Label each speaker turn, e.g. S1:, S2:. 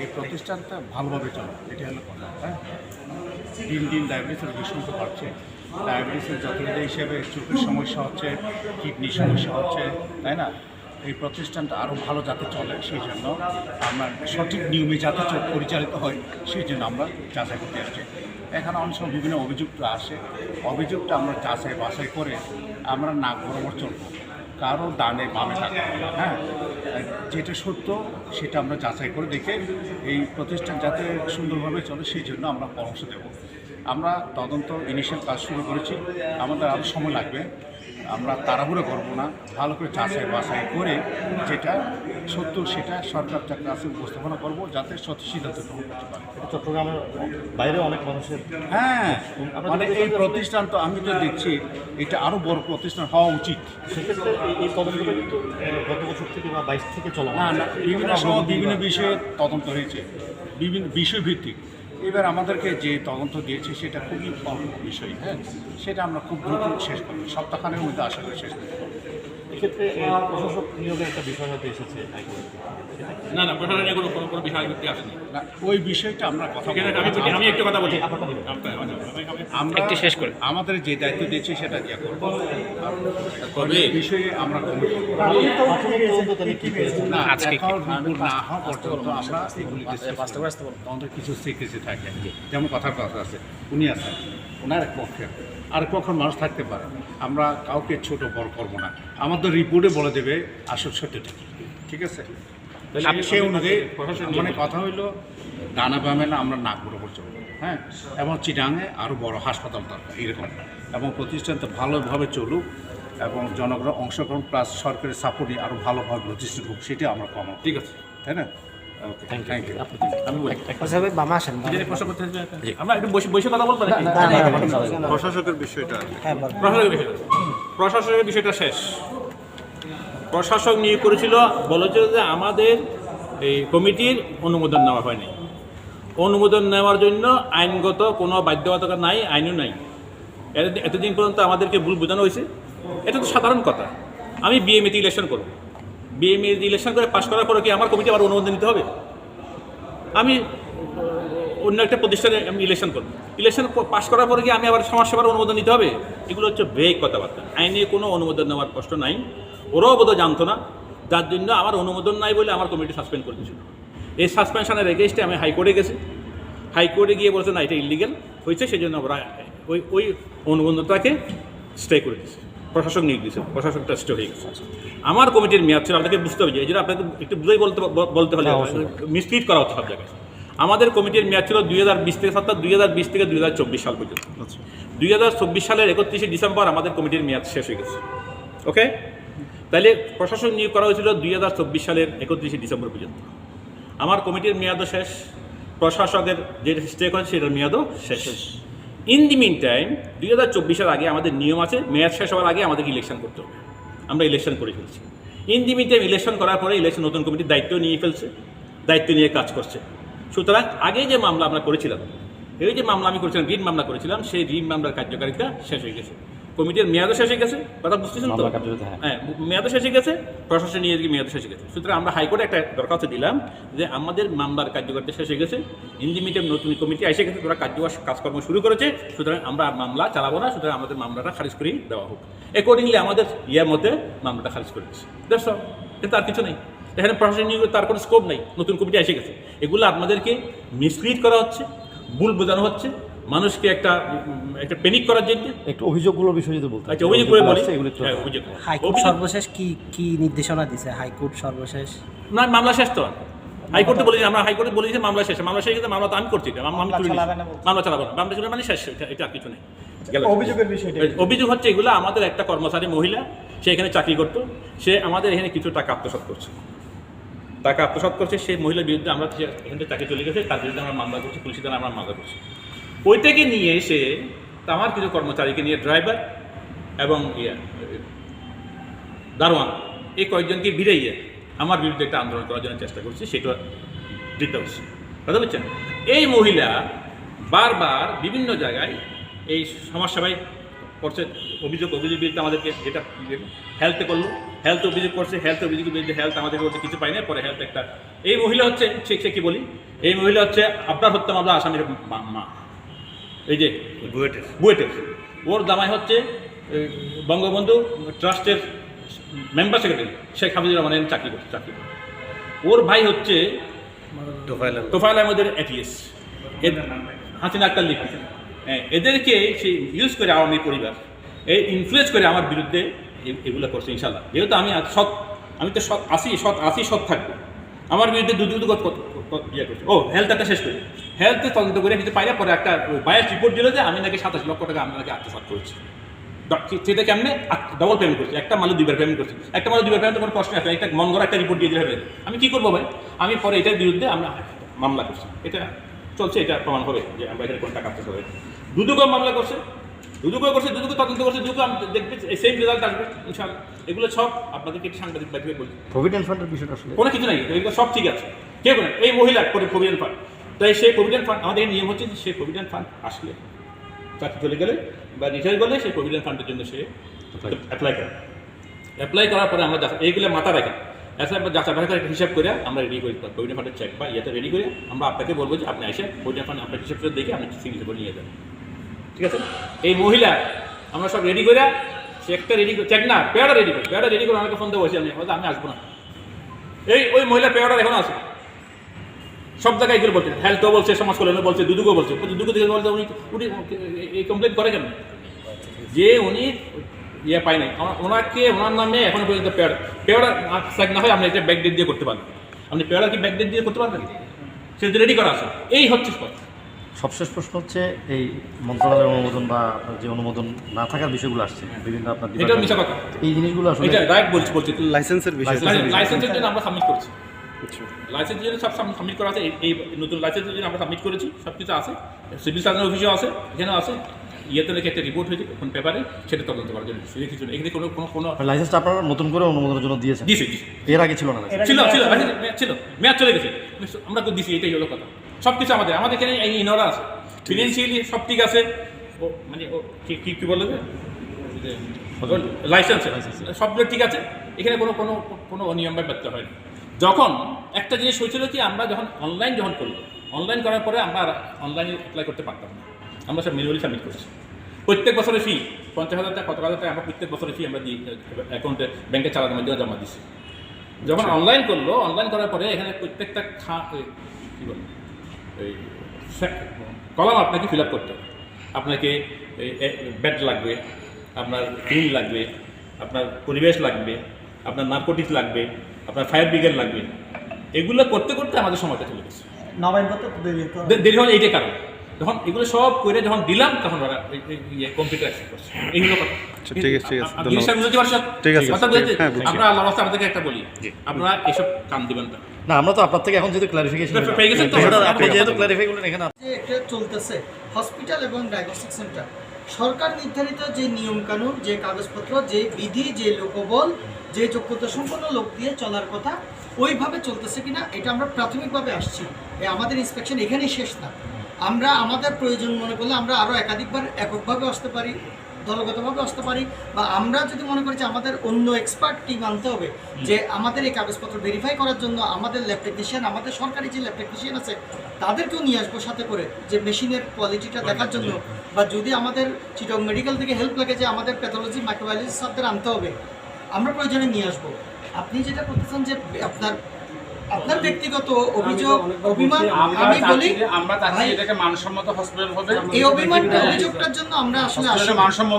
S1: এই প্রতিষ্ঠানটা ভালোভাবে চলে। এটা হলো কথা হ্যাঁ? দিন দিন ডায়াবেটিসের রোগী সংখ্যা বাড়ছে। ডায়াবেটিসের যতটা হিসেবে চোখের সমস্যা হচ্ছে কিডনির সমস্যা হচ্ছে, তাই না? এই প্রতিষ্ঠানটা আরও ভালো যাতে চলে, সেই জন্য আমরা সঠিক নিয়মে যাতে চোখ পরিচালিত হয়, সেই জন্য আমরা যাচাই করতে আসছি এখানে অনেক সময় বিভিন্ন অভিযুক্ত আসে। অভিযোগটা আমরা যাচাই বাছাই করে আমরা নাক বরাবর চলবো। কারও ডানে বামে থাকবে না, হ্যাঁ? যেটা সত্য সেটা আমরা যাচাই করে দেখে এই প্রতিষ্ঠান যাতে সুন্দরভাবে চলে সেই জন্য আমরা পরামর্শ দেব। আমরা তদন্ত ইনিশিয়াল কাজ শুরু করেছি। আমাদের আরও সময় লাগবে। আমরা তাড়াহুড়ো করব না ভালো করে যাচাই বাছাই করে যেটা সত্য সেটা সরকার সরকারটার কাছে উপস্থাপনা করব যাতে সত্য সিদ্ধান্ত গ্রহণ করতে পারে।
S2: চট্টগ্রামের বাইরে অনেক মানুষের
S1: হ্যাঁ মানে এই প্রতিষ্ঠান তো আমি তো দেখছি এটা আরও বড় প্রতিষ্ঠান হওয়া উচিত।
S2: সেক্ষেত্রে এই- এই তদন্তটা কিন্তু গত বছর থেকে বা বাইশ থেকে চলা
S1: না না বিভিন্ন সময় বিভিন্ন বিষয়ে তদন্ত হয়েছে বিভিন্ন বিষয় ভিত্তিক এবার আমাদেরকে যে তদন্ত দিয়েছে, সেটা খুবই অল্প বিষয় হ্যাঁ? সেটা আমরা খুব দ্রুত শেষ করব সপ্তাহখানের মধ্যে আশা করি শেষ করব।
S2: এক্ষেত্রে প্রশাসক নিয়োগের একটা বিষয় এসেছে
S3: না না প্রশাসন কোনো কোনো কোনো বিষয় ব্যক্তি আসেনি।
S1: ওই বিষয়টা আমরা কথা
S3: আমি আমি একটু কথা বলছি আমি- আমি-
S1: আমরা
S4: একটু শেষ করে।
S1: আমাদের যে দায়িত্ব দিয়েছে সেটা দিয়ে করব।
S3: কবে?
S1: বিষয়ে আমরা না
S4: আজকে
S1: না হওয়া পর্যন্ত আমরা কিছু সিক্রেসি থাকে। যেমন কথার কথা আছে উনি আছেন। ওনার এক পক্ষে। আর কখন মানুষ থাকতে পারে? আমরা কাউকে ছোট বড় করব না। আমাদের রিপোর্টে বলে দেবে আসল সত্যটা কি। ঠিক আছে? সেই অনুযায়ী
S3: প্রশাসন
S1: মানে কথা হইল ডানা বামে না আমরা নাক বরাবর চলবো হ্যাঁ? এবং চিটাঙে আরও বড় হাসপাতাল দরকার এরকম। এবং প্রতিষ্ঠানটা ভালোভাবে চলুক এবং জনগণের অংশগ্রহণ প্লাস সরকারের সাপোর্টে আরও ভালোভাবে প্রতিষ্ঠিত হোক সেটাই আমরা কমন
S3: ঠিক আছে।
S1: তাই না? ওকে থ্যাংক ইউ
S3: আমি বলি
S4: হিসাবে বামা আসেন
S3: যদি প্রশ্ন করতে চাই, আমরা একটু বসে বসে কথা বলব নাকি?
S5: প্রশাসকের বিষয়টা
S4: হ্যাঁ
S3: প্রশাসকের বিষয়টা। শেষ। প্রশাসক নিয়োগ করেছিল বলেছিল যে আমাদের এই কমিটির অনুমোদন নেওয়া হয়নি। অনুমোদন নেওয়ার জন্য আইনগত কোনো বাধ্যবাধকতা নাই আইনও নাই। এত- এতদিন পর্যন্ত আমাদেরকে ভুল বোঝানো হয়েছে। এটা তো সাধারণ কথা। আমি বিএমএতে ইলেকশন করব। বিএমএ ইলেকশন করে পাশ করার পরে কি আমার কমিটি আবার অনুমোদন নিতে হবে? আমি অন্য একটা প্রতিষ্ঠানে আমি ইলেকশন করব। ইলেকশন পাশ করার পরে কি আমি আবার সমাজসেবার অনুমোদন নিতে হবে? এগুলো হচ্ছে বেগ কথাবার্তা। আইনে কোনো অনুমোদন নেওয়ার কষ্ট নাই। ওরাও বোধহয় জানতো না। যার জন্য আমার অনুমোদন নাই বলে আমার কমিটি সাসপেন্ড করে দিয়েছিল। এই সাসপেনশনের এগেনস্টে আমি হাইকোর্টে গেছি। হাইকোর্টে গিয়ে বলছে, না, এটা ইলিগেল হয়েছে সেই জন্য ওরা ওই ওই অনুমোদনটাকে স্টে করে দিয়েছে। প্রশাসক নিয়োগ দিয়েছে প্রশাসকটা স্টে হয়ে গেছে। আমার কমিটির মেয়াদ ছিল আপনাকে বুঝতে হবে যে এই জন্য আপনাকে একটু বুঝেই বলতে বলতে হলে মিসলিড করা হচ্ছে সব জায়গায়। আমাদের কমিটির মেয়াদ ছিল দুই হাজার বিশ থেকে অর্থাৎ দুই হাজার বিশ থেকে দুই হাজার চব্বিশ সাল পর্যন্ত। দুই হাজার চব্বিশ সালের একত্রিশে ডিসেম্বর আমাদের কমিটির মেয়াদ শেষ হয়ে গেছে। ওকে? তাহলে প্রশাসন নিয়োগ করা হয়েছিল দুই হাজার চব্বিশ সালের একত্রিশে ডিসেম্বর পর্যন্ত। আমার কমিটির মেয়াদও শেষ প্রশাসকের যে স্টে করেছে সেটার মেয়াদও শেষ। ইন দি মিন টাইম দুই হাজার চব্বিশের আগে আমাদের নিয়ম আছে, মেয়াদ শেষ হওয়ার আগে আমাদেরকে ইলেকশন করতে হবে। আমরা ইলেকশন করে ফেলছি। In the mean time election করার পরে ইলেকশন নতুন কমিটি দায়িত্ব নিয়ে ফেলছে, দায়িত্ব নিয়ে কাজ করছে। সুতরাং আগে যে মামলা আমরা করেছিলাম, এই যে মামলা আমি করেছিলাম ঋণ মামলা করেছিলাম, সেই ঋণ মামলার কার্যকারিতা শেষ হয়ে গেছে। কমিটির মেয়াদও শেষ হয়ে গেছে কথা বুঝতেছেন তো?
S2: হ্যাঁ।
S3: হ্যাঁ মেয়াদও শেষ হয়ে গেছে প্রশাসন নিয়ে মেয়াদ শেষ হয়ে গেছে। সুতরাং আমরা হাইকোর্টে একটা দরখাস্ত দিলাম যে আমাদের মামলার কার্যকারিতা শেষ হয়ে গেছে ইন্ডিমিডিয়েট নতুন কমিটি এসে গেছে তোরা কার্য কাজকর্ম শুরু করেছে সুতরাং আমরা মামলা চালাবো না সুতরাং আমাদের মামলাটা খারিজ করেই দেওয়া হোক। অ্যাকর্ডিংলি আমাদের ইয়ের মধ্যে মামলাটা খারিজ করে দিচ্ছে দ্যাটস অল আর কিছু নেই। এখানে প্রশাসন নিয়োগ তার কোনো স্কোপ নেই নতুন কমিটি এসে গেছে। এগুলো আপনাদেরকে মিসলিড করা হচ্ছে ভুল বোঝানো হচ্ছে মানুষকে একটা একটা প্যানিক করার জন্য?
S2: একটু অভিযোগগুলোর বিষয় যদি বলতে
S3: আচ্ছা অভিযোগ করে বলি। হ্যাঁ, অভিযোগ
S4: হাইকোর্ট সর্বশেষ কি কি নির্দেশনা দিছে? হাইকোর্ট সর্বশেষ?
S3: না মামলা শেষ তো। হাইকোর্টে বলেছি আমরা হাইকোর্টে বলেছি যে মামলা শেষ। মামলা শেষ মামলা তো আমি করছি না, মামলা তুলে
S4: না
S3: মামলা চালাবো না। মামলা চালাবে মানে শেষ এটা কিছু নেই।
S2: অভিযোগের বিষয়টা
S3: অভিযোগ হচ্ছে এগুলো আমাদের একটা কর্মচারী মহিলা সে এখানে চাকরি করতো সে আমাদের এখানে কিছু টাকা আত্মসাৎ করছে। টাকা আত্মসাৎ করছে সেই মহিলার বিরুদ্ধে আমরা এখান থেকে চাকরি চলে গেছে তার বিরুদ্ধে আমরা মামলা করছি পুলিশ থানায় আমরা মামলা করছি। ওইটাকে নিয়ে এসে আমার কিছু কর্মচারীকে নিয়ে ড্রাইভার এবং ইয়ে দারোয়ান, এই কয়েকজনকে ভিড়াইয়ে আমার বিরুদ্ধে একটা আন্দোলন করার জন্য চেষ্টা করছি, সেটা দিতে হচ্ছে। কথা বুঝছেন এই মহিলা বারবার বিভিন্ন জায়গায় এই সমাজসেবায় করছে, অভিযোগ অভিযোগ বিরুদ্ধে আমাদেরকে যেটা হেলথে করল হেলথ অভিযোগ করছে হেলথ অভিযোগের বিরুদ্ধে হেলথ আমাদের বলতে কিছু পাই না পরে হেলথ একটা এই মহিলা হচ্ছে, সে কি বলি? এই মহিলা হচ্ছে আপনার হত্যা মামলা আসামির মা। এই যে
S5: বুয়েটের।
S3: বুয়েটের। ওর দামাই হচ্ছে বঙ্গবন্ধু ট্রাস্টের মেম্বার সেক্রেটারি শেখ হাফিজুর রহমানের চাকরি করছে চাকরি ওর ভাই হচ্ছে তোফায়েল আহমদের এটিএস হাসিনা আক্তার লিপি। হ্যাঁ এদেরকে সেই ইউজ করে আওয়ামী পরিবার এই ইনফ্লুয়েস করে আমার বিরুদ্ধে এগুলো করছে ইনশাল্লাহ যেহেতু আমি সৎ আমি তো সৎ আসি সৎ আসি সৎ থাকব। আমার বিরুদ্ধে দু দুটো ইয়ে করছে। ও হেলথ একটা শেষ করি হেলথে তদন্ত করে কিছু পাইলে পরে একটা বায়াস রিপোর্ট দিল যে আমি নাকি সাতাশ লক্ষ টাকা আমি নাকি আত্মসাৎ করেছি। সেটা কেমনে? ডবল পেমেন্ট করছি। একটা মালে দুইবার পেমেন্ট করছি। একটা মালে দুইবার পেমেন্ট কোনো প্রশ্ন আছে একটা মন করা একটা রিপোর্ট দিয়ে দিলে হবে। আমি কি করব ভাই? আমি পরে এটার বিরুদ্ধে আমরা মামলা করছি। এটা চলছে এটা প্রমাণ হবে যে আমরা এখানে কোন টাকা আত্মসাৎ হবে। মামলা করছে। দুদুকো করছে দুদুকো তদন্ত করছে দুদুকো আম- দেখবে সেম রেজাল্ট আসবে ইনশাল্লাহ এগুলো সব আপনাদেরকে একটি সাংবাদিক বাইরে বলছি
S5: প্রভিডেন্ট ফান্ডের বিষয়টা আসলে।
S3: কোনো কিছু নাই এগুলো সব ঠিক আছে। কেউ কোনো এই মহিলা করে প্রভিডেন্ট ফান্ড তাই সেই প্রভিডেন্ট ফান্ড আমাদের নিয়ম হচ্ছে যে সেই প্রভিডেন্ট ফান্ড আসলে চাকরি চলে গেলে বা রিটায়ার করলে সেই প্রভিডেন্ট ফান্ডের জন্য সে অ্যাপ্লাই করে। অ্যাপ্লাই করার পরে আমরা এইগুলো মাথা রাখি এসে যাচাই বাছাই একটা হিসাব করে আমরা রেডি করি প্রভিডেন্ট ফান্ডের চেক বা ইয়েতে রেডি করে আমরা আপনাকে বলব যে আপনি এসে প্রভিডেন্ট ফান্ড আপনার হিসাব করে দেখে আপনি সিগনেচার করে নিয়ে যাবেন ঠিক আছে? এই মহিলা আমরা সব রেডি করে চেকটা রেডি করে চেক না পেয়ারটা রেডি করে। পেয়ারটা রেডি করে আমাকে ফোন দিয়ে বসে আমি আমি আসব না। এই ওই মহিলা পেয়ারটা এখন আছে। সব জায়গায় এগুলো বলছে হেলথও বলছে সমাজ কল্যাণও বলছে দুদুকও বলছে। বলছে, দুদুকো থেকে বলছে উনি উনি এই কমপ্লেন করে কেন? যে উনি ইয়ে পায় নাই। ওনাকে ওনার নামে এখন পর্যন্ত পেয়ার পেয়ার না হয় আপনি এটা ব্যাক ডেট দিয়ে করতে পারবেন। আপনি পেয়ারা কি ব্যাক ডেট দিয়ে করতে পারবেন? সে রেডি করা আছে। এই হচ্ছে
S5: সবশেষ প্রশ্ন হচ্ছে এই মন্ত্রণালয়ের অনুমোদন বা আপনার যে অনুমোদন না থাকার বিষয়গুলো আসছে বিভিন্ন আপনার
S3: এটা মিশা কথা।
S5: এই জিনিসগুলো আসলে
S3: এটা রাইট বলছি বলছি।
S5: লাইসেন্সের
S3: লাইসেন্সের জন্য আমরা সাবমিট করেছি। লাইসেন্সের জন্য সব সাবমিট করা আছে এই- নতুন লাইসেন্সের জন্য আমরা সাবমিট করেছি সব কিছু আছে। সিভিল সার্জন অফিসেও আছে এখানেও আছে। ইয়েতে রেখে একটা রিপোর্ট হয়েছে কোন পেপারে সেটা তদন্ত করার জন্য। সেটা কিছু এখানে কোনো কোনো কোনো
S5: লাইসেন্সটা আপনারা নতুন করে অনুমোদনের জন্য দিয়েছেন?
S3: দিছে দিছে
S5: এর আগে ছিল না
S3: ছিল ছিল ছিল মেয়াদ চলে গেছে। আমরা তো দিছি এটাই হলো কথা। সব কিছু আমাদের আমাদের এখানে এই ইনরা আছে। ফিনান্সিয়ালি সব ঠিক আছে। ও মানে ও কি কি কি বলে লাইসেন্স সবগুলো ঠিক আছে। এখানে কোনো কোনো কোনো অনিয়ম বা ব্যর্থ হয়নি। যখন একটা জিনিস হয়েছিল কি আমরা যখন অনলাইন যখন করব অনলাইন করার পরে আমরা অনলাইনে অ্যাপ্লাই করতে পারতাম না। আমরা সব ম্যানুয়ালি সাবমিট করেছি। প্রত্যেক বছরের ফি পঞ্চাশ হাজার টাকা কত হাজার টাকা আমরা প্রত্যেক বছরের ফি আমরা দিই অ্যাকাউন্টে ব্যাংকে চালানোর মাধ্যমে জমা দিচ্ছি যখন অনলাইন করল অনলাইন করার পরে এখানে প্রত্যেকটা খা কী বলে এই কলাম আপনাকে ফিল আপ করতে হবে। আপনাকে ব্যাট লাগবে আপনার ক্লিন লাগবে আপনার পরিবেশ লাগবে আপনার নার্কোটিক্স লাগবে আপনার ফায়ার ব্রিগেড লাগবে। এগুলো করতে করতে আমাদের সময়টা চলে গেছে।
S6: দেরি তো
S3: দে- এইটাই কারণ। যখন এগুলো সব করে যখন দিলাম তখন ওরা কম্পিউটার অ্যাক্সেস করছে। এইগুলো কথা।
S5: আচ্ছা, ঠিক আছে, ঠিক আছে,
S3: জিনিসটা বুঝতে পারছেন?
S5: ঠিক আছে,
S3: কথা বুঝতে
S5: হ্যাঁ,
S3: আমরা আল্লাহ রাস্তা আপনাদেরকে একটা বলি আপনারা এসব কাম দিবেন না।
S5: না আমরা তো আপনার থেকে এখন যেহেতু ক্লারিফিকেশন
S3: পেয়ে গেছেন তো?
S5: আপনি যেহেতু ক্লারিফাই করলেন এখানে
S6: যে চলতেছে হসপিটাল এবং ডায়াগনস্টিক সেন্টার সরকার নির্ধারিত যে নিয়ম কানুন যে কাগজপত্র যে বিধি যে লোকবল যে যোগ্যতা সম্পন্ন লোক দিয়ে চলার কথা ওইভাবে চলতেছে কিনা এটা আমরা প্রাথমিকভাবে আসছি। আমাদের ইন্সপেকশন এখানেই শেষ না। আমরা আমাদের প্রয়োজন মনে করলে আমরা আরও একাধিকবার এককভাবে আসতে পারি দলগতভাবে আসতে পারি বা আমরা যদি মনে করি যে আমাদের অন্য এক্সপার্ট টিম আনতে হবে যে আমাদের এই কাগজপত্র ভেরিফাই করার জন্য আমাদের ল্যাব টেকনিশিয়ান আমাদের সরকারি যে ল্যাব টেকনিশিয়ান আছে তাদেরকেও নিয়ে আসব সাথে করে যে মেশিনের কোয়ালিটিটা দেখার জন্য। বা যদি আমাদের চিটং মেডিকেল থেকে হেল্প লাগে যে আমাদের প্যাথোলজি মাইক্রোবায়োলজি সাথে আনতে হবে আমরা প্রয়োজনে নিয়ে আসব। আপনি যেটা করতেছেন যে আপনার আপনার ব্যক্তিগত অভিযোগ অভিমান আমি বলি
S7: আমরা চাচ্ছি এটাকে মানসম্মত হসপিটাল হবে।
S6: এই অভিমানটা অভিযোগটার জন্য আমরা আসলে আসলে
S7: মানসম্মত